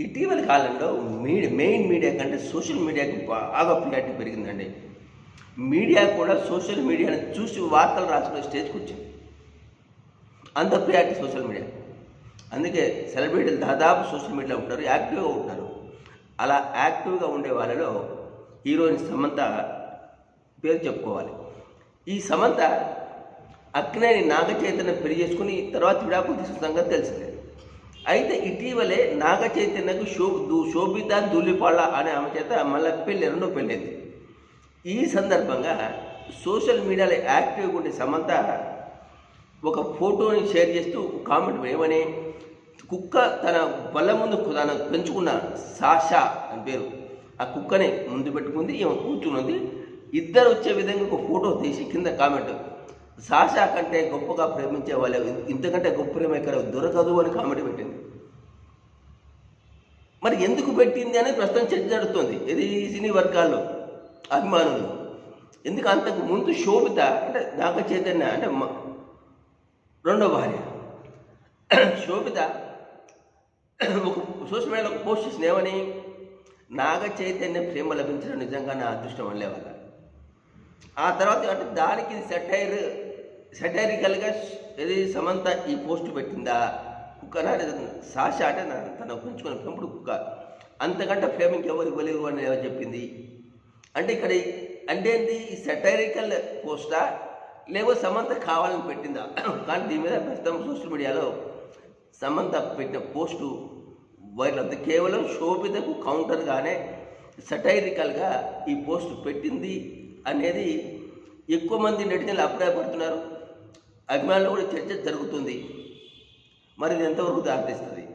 ఇటీవలి కాలంలో media main media కంటే సోషల్ మీడియాకి బాగా ప్రియారిటీ పెరిగిందండి. మీడియా కూడా సోషల్ మీడియాని చూసి వార్తలు రాసుకునే స్టేజ్కి వచ్చింది. అంత ప్రియారిటీ సోషల్ మీడియా. అందుకే సెలబ్రిటీలు దాదాపు సోషల్ మీడియాలో ఉంటారు యాక్టివ్గా ఉంటారు. అలా యాక్టివ్గా ఉండే వాళ్ళలో హీరోయిన్ సమంత పేరు చెప్పుకోవాలి. ఈ సమంత అక్కినేని నాగ చైతన్య పెళ్ళి చేసుకుని తర్వాత విడాకులు తీసుకున్న సంగతి తెలిసిందే. అయితే ఇటీవలే నాగ చైతన్యకు శో శోభిత ధూళిపాళ్ళ అనే ఆమె చేత మళ్ళీ పెళ్ళి రెండో పెళ్ళింది ఈ సందర్భంగా సోషల్ మీడియాలో యాక్టివ్గా ఉండే సమంత ఒక ఫోటోని షేర్ చేస్తూ కామెంట్ ఏమని కుక్క తన బల్ల ముందు తన పెంచుకున్న సాషా అని పేరు. ఆ కుక్కని ముందు పెట్టుకుంది ఈమె కూర్చున్నది ఇద్దరు వచ్చే విధంగా ఒక ఫోటో తీసి కింద కామెంట్ సాషా కంటే గొప్పగా ప్రేమించే వాళ్ళు ఇంతకంటే గొప్ప ప్రేమ ఇక్కడ దొరకదు అని కామెడీ పెట్టింది. మరి ఎందుకు పెట్టింది అనేది ప్రస్తుతం చర్చ నడుస్తుంది ఇది సినీ వర్గాల్లో అభిమానులు ఎందుకు అంతకు ముందు శోభిత అంటే నాగ చైతన్య అంటే రెండో భార్య. శోభిత ఒక సోషల్ మీడియాలో ఒక పోస్ట్ చేసిన ఏమని? నాగ చైతన్య ప్రేమ లభించడం నిజంగా నా అదృష్టం వల్లేవాళ్ళ ఆ తర్వాత అంటే దానికి సెటైర్ సెటైరికల్గా ఇది సమంత ఈ పోస్ట్ పెట్టిందా? కుక్క నా సాష అంటే తన పెంచుకున్న పెంపుడు కుక్క. అంతకంటే ప్రేమ ఇంకెవరు ఇవ్వలేవు అని ఏమో చెప్పింది? అంటే ఇక్కడ అంటే ఏంటి ఈ సెటైరికల్ పోస్టా? లేవో సమంత కావాలని పెట్టిందా? కానీ దీని మీద ప్రస్తుతం సోషల్ మీడియాలో సమంత పెట్టిన పోస్టు వైరల్ అవుతుంది. కేవలం శోభితకు కౌంటర్గానే సటైరికల్గా ఈ పోస్ట్ పెట్టింది అనేది ఎక్కువ మంది నెటిజన్లు అభిప్రాయపడుతున్నారు. అభిమానులు కూడా చర్చ జరుగుతుంది. మరి ఇది ఎంతవరకు దారితీస్తుంది?